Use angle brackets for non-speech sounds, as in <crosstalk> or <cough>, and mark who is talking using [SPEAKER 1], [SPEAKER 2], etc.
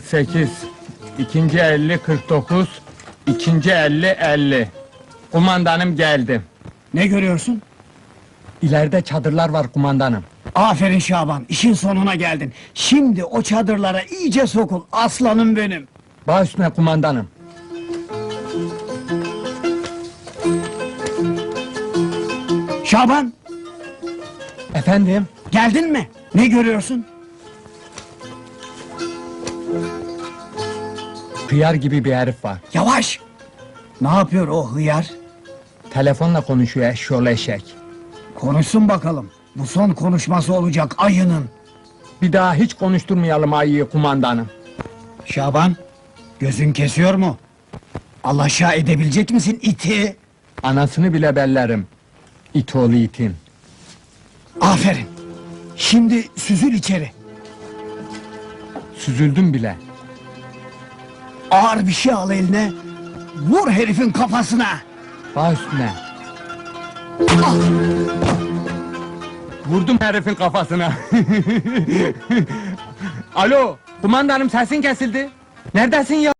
[SPEAKER 1] 48, ikinci 50 49, ikinci 50 50. Kumandanım geldi.
[SPEAKER 2] Ne görüyorsun?
[SPEAKER 1] İleride çadırlar var kumandanım.
[SPEAKER 2] Aferin Şaban, işin sonuna geldin. Şimdi o çadırlara iyice sokul, aslanım benim.
[SPEAKER 1] Baş üstüne kumandanım.
[SPEAKER 2] Şaban,
[SPEAKER 1] Efendim?
[SPEAKER 2] geldin mi? Ne görüyorsun?
[SPEAKER 1] Hıyar gibi bir herif var.
[SPEAKER 2] Yavaş! Ne yapıyor o hıyar?
[SPEAKER 1] Telefonla konuşuyor eşşoğlu eşek.
[SPEAKER 2] Konuşsun bakalım. Bu son konuşması olacak ayının.
[SPEAKER 1] Bir daha hiç konuşturmayalım ayıyı kumandanım.
[SPEAKER 2] Şaban, gözün kesiyor mu? Alaşağı edebilecek misin iti?
[SPEAKER 1] Anasını bile bellerim. İt oğlu itin.
[SPEAKER 2] Aferin. Şimdi süzül içeri.
[SPEAKER 1] Süzüldüm bile.
[SPEAKER 2] Ağır bir şey al eline. Vur herifin kafasına.
[SPEAKER 1] Baş üstüne. Vurdum herifin kafasına. <laughs> Alo, kumandanım sesin kesildi. Neredesin ya?